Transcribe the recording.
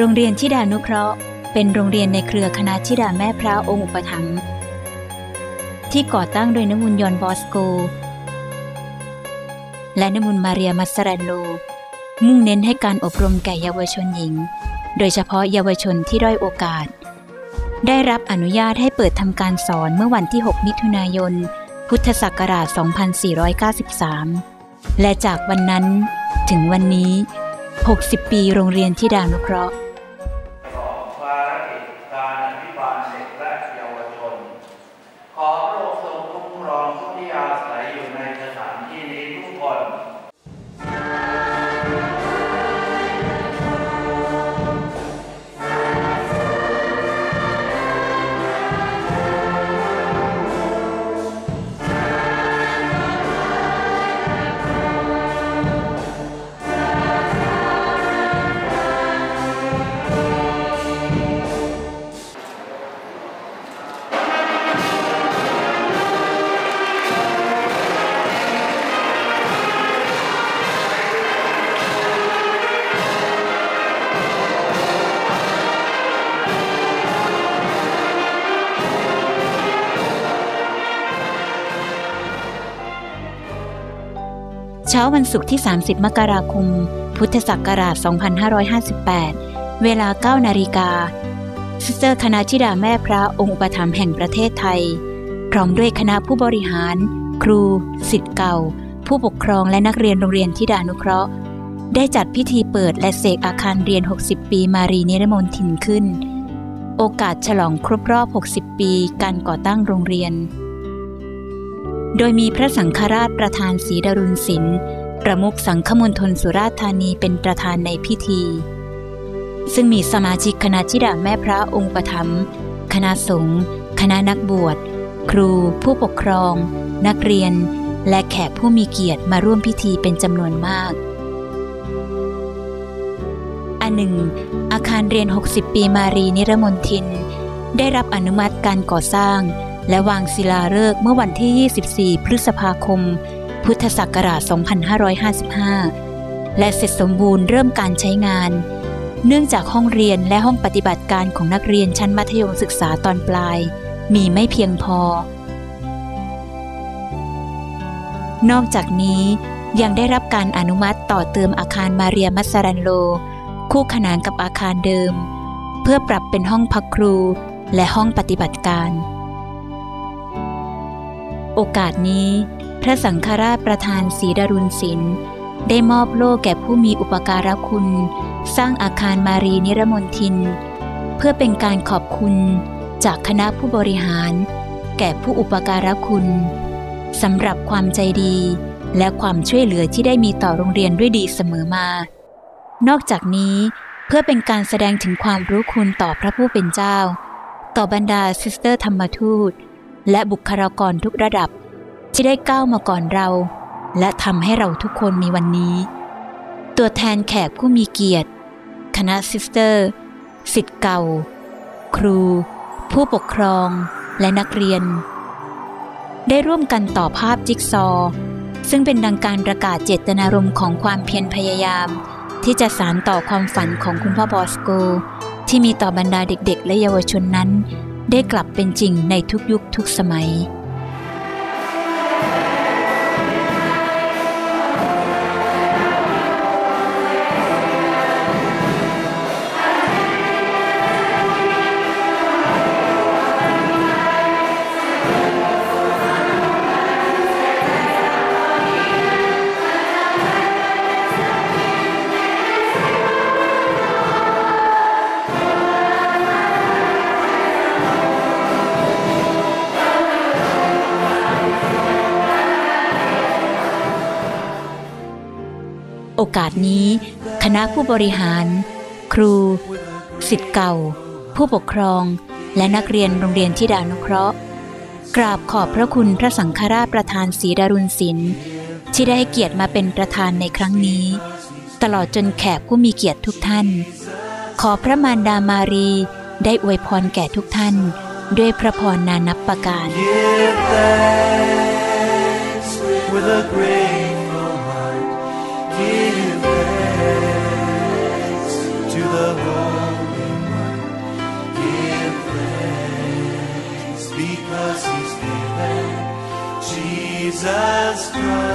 โรงเรียนทิดานุเคราะห์ เป็นโรงเรียนในเครือคณะทิดาแม่พระองค์อุปถัมภ์ที่ก่อตั้งโดยนมุนยอนบอสโก และนมุนมาเรียมัสรันโล มุ่งเน้นให้การอบรมแก่เยาวชนหญิง โดยเฉพาะเยาวชนที่ด้อยโอกาส ได้รับอนุญาตให้เปิดทำการสอนเมื่อวันที่ 6 มิถุนายน พุทธศักราช 2493 และจากวันนั้นถึงวันนี้ 60 ปีโรงเรียนที่ดานุเคราะห์ เช้าวันศุกร์ที่ 30 มกราคม พุทธศักราช 2558 เวลา 9 นาฬิกาซิสเตอร์คณะธิดาแม่พระองค์อุปถัมภ์แห่งประเทศไทย พร้อมด้วยคณะผู้บริหาร ครูสิทธิ์เก่า ผู้ปกครองและนักเรียนโรงเรียนธิดานุเคราะห์ ได้จัดพิธีเปิดและเสกอาคารเรียน 60 ปีมารีนิรมนทินขึ้น โอกาสฉลองครบรอบ 60 ปี การก่อตั้งโรงเรียน โดยมีพระสังฆราชประธานศรีดารุณศิลป์ประมุขสังฆมณฑลสุราษฎร์ธานีเป็นประธานในพิธี ซึ่งมีสมาชิกคณะจิดาแม่พระองค์ประถมคณะสงฆ์คณะนักบวช ครู ผู้ปกครอง นักเรียน และแขกผู้มีเกียรติมาร่วมพิธีเป็นจำนวนมากอันหนึ่ง อาคารเรียน 60 ปีมารีนิรมนทิน ได้รับอนุมัติการก่อสร้าง และวางศิลาฤกษ์เมื่อวันที่ 24 พฤษภาคม พุทธศักราช 2555 และเสร็จสมบูรณ์เริ่มการใช้งาน เนื่องจากห้องเรียนและห้องปฏิบัติการของนักเรียนชั้นมัธยมศึกษาตอนปลาย มีไม่เพียงพอ นอกจากนี้ยังได้รับการอนุมัติต่อเติมอาคารมาเรียมัสรันโล คู่ขนานกับอาคารเดิม เพื่อปรับเป็นห้องพักครูและห้องปฏิบัติการ โอกาสนี้ พระสังฆราชประธานศรีดารุณศิลป์ได้มอบโล่แก่ผู้มีอุปการะคุณ สร้างอาคารมารีนิรมนทิน เพื่อเป็นการขอบคุณจากคณะผู้บริหาร แก่ผู้อุปการะคุณสำหรับความใจดี และความช่วยเหลือที่ได้มีต่อโรงเรียนด้วยดีเสมอมา นอกจากนี้เพื่อเป็นการแสดงถึงความรู้คุณต่อพระผู้เป็นเจ้า ต่อบรรดาซิสเตอร์ธรรมทูต และบุคลากรทุกระดับ ที่ได้ก้าวมาก่อนเรา และทำให้เราทุกคนมีวันนี้ ตัวแทนแขกผู้มีเกียรติ คณะซิสเตอร์สิทธิ์เก่า ครู ผู้ปกครองและนักเรียน ได้ร่วมกันต่อภาพจิ๊กซอว์ซึ่งเป็นดังการประกาศเจตนารมณ์ของความเพียรพยายาม ที่จะสานต่อความฝันของคุณพ่อบอสโก ที่มีต่อบรรดาเด็กๆ และเยาวชนนั้น ได้กลับเป็นจริงในทุกยุคทุกสมัย โอกาสนี้ คณะผู้บริหาร ครูสิทธิ์เก่า ผู้ปกครอง และนักเรียนโรงเรียนที่ดานุเคราะห์ กราบขอบพระคุณพระสังฆราชประธานศรีดารุณศิลป์ที่ได้เกียรติมาเป็นประธานในครั้งนี้ ตลอดจนแขกผู้มีเกียรติทุกท่าน ขอพระมารดามารี ได้อวยพรแก่ทุกท่าน ด้วยพระพรนานับประการ Give thanks with a great Jesus Christ.